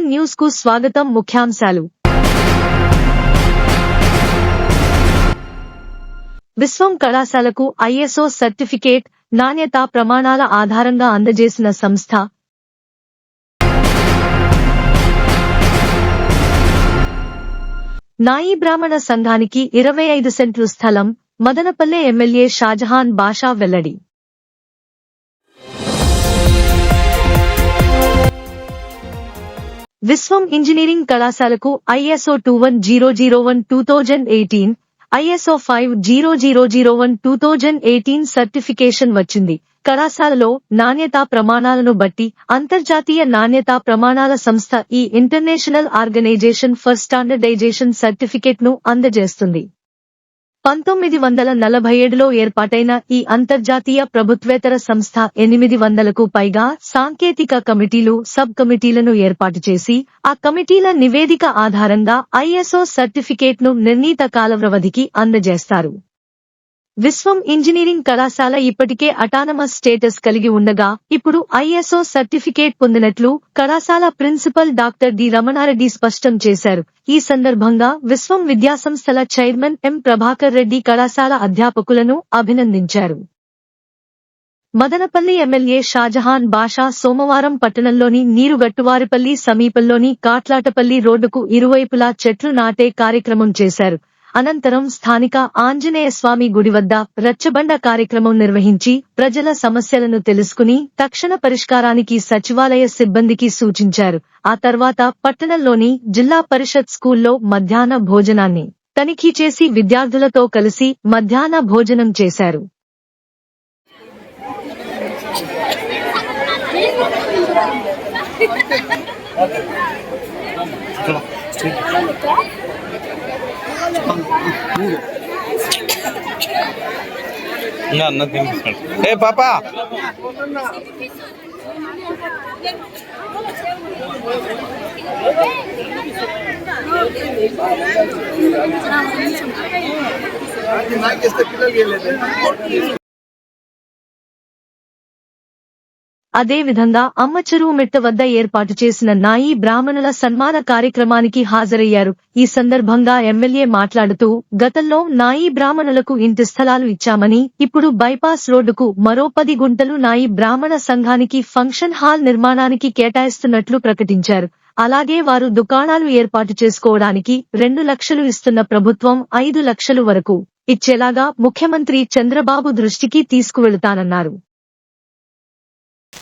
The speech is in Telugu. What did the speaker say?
న్యూస్కు స్వాగతం ముఖ్యాంశాలు. విశ్వం కళాశాలకు ఐఎస్ఓ సర్టిఫికేట్ నాణ్యతా ప్రమాణాల ఆధారంగా అందజేసిన సంస్థ. నాయి బ్రాహ్మణ సంఘానికి ఇరవై ఐదు సెంట్లు స్థలం మదనపల్లె ఎమ్మెల్యే షాజహాన్ బాషా వెల్లడి. విశ్వం ఇంజనీరింగ్ కళాశాలకు ISO two one zero zero one two thousand eighteen ISO five zero zero zero one two thousand eighteen certification వచ్చింది. కళాశాలలో నాణ్యతా ప్రమాణాలను బట్టి అంతర్జాతీయ నాణ్యతా ప్రమాణాల సంస్థ ఈ ఇంటర్నేషనల్ ఆర్గనైజేషన్ ఫర్ స్టాండర్డైజేషన్ సర్టిఫికేట్ను అందజేస్తుంది. పంతొమ్మిది వందల నలభై ఏడులో ఏర్పాటైన ఈ అంతర్జాతీయ ప్రభుత్వేతర సంస్థ ఎనిమిది వందలకు పైగా సాంకేతిక కమిటీలు సబ్ కమిటీలను ఏర్పాటు చేసి ఆ కమిటీల నివేదిక ఆధారంగా ఐఎస్ఓ సర్టిఫికేట్ను నిర్ణీత కాలవ్యవధికి అందజేస్తారు. విశ్వం ఇంజనీరింగ్ కళాశాల ఇప్పటికే అటానమస్ స్టేటస్ కలిగి ఉండగా ఇప్పుడు ఐఎస్ఓ సర్టిఫికేట్ పొందినట్లు కళాశాల ప్రిన్సిపల్ డాక్టర్ డి రమణారెడ్డి స్పష్టం చేశారు. ఈ సందర్భంగా విశ్వం విద్యాసంస్థల చైర్మన్ ఎం ప్రభాకర్ రెడ్డి కళాశాల అధ్యాపకులను అభినందించారు. మదనపల్లి ఎమ్మెల్యే షాజహాన్ బాషా సోమవారం పట్టణంలోని నీరుగట్టువారిపల్లి సమీపంలోని కాట్లాటపల్లి రోడ్డుకు ఇరువైపులా చెట్లు నాటే కార్యక్రమం చేశారు. అనంతరం స్థానిక ఆంజనేయ స్వామి గుడి వద్ద రచ్చబండ కార్యక్రమం నిర్వహించి ప్రజల సమస్యలను తెలుసుకుని తక్షణ పరిష్కారానికి సచివాలయ సిబ్బందికి సూచించారు. ఆ తర్వాత పట్టణంలోని జిల్లా పరిషత్ స్కూల్లో మధ్యాహ్న భోజనాన్ని తనిఖీ చేసి విద్యార్థులతో కలిసి మధ్యాహ్న భోజనం చేశారు. అన్న తినిపిస్తాడు ఏ పాప. అదే విధంగా అమ్మ చెరువు మెట్ట వద్ద ఏర్పాటు చేసిన నాయి బ్రాహ్మణుల సన్మాన కార్యక్రమానికి హాజరయ్యారు. ఈ సందర్భంగా ఎమ్మెల్యే మాట్లాడుతూ గతంలో నాయి బ్రాహ్మణులకు ఇంటి స్థలాలు ఇచ్చామని ఇప్పుడు బైపాస్ రోడ్డుకు మరో పది గుంటలు నాయి బ్రాహ్మణ సంఘానికి ఫంక్షన్ హాల్ నిర్మాణానికి కేటాయిస్తున్నట్లు ప్రకటించారు. అలాగే వారు దుకాణాలు ఏర్పాటు చేసుకోవడానికి రెండు లక్షలు ఇస్తున్న ప్రభుత్వం ఐదు లక్షలు వరకు ఇచ్చేలాగా ముఖ్యమంత్రి చంద్రబాబు దృష్టికి తీసుకువెళతానన్నారు.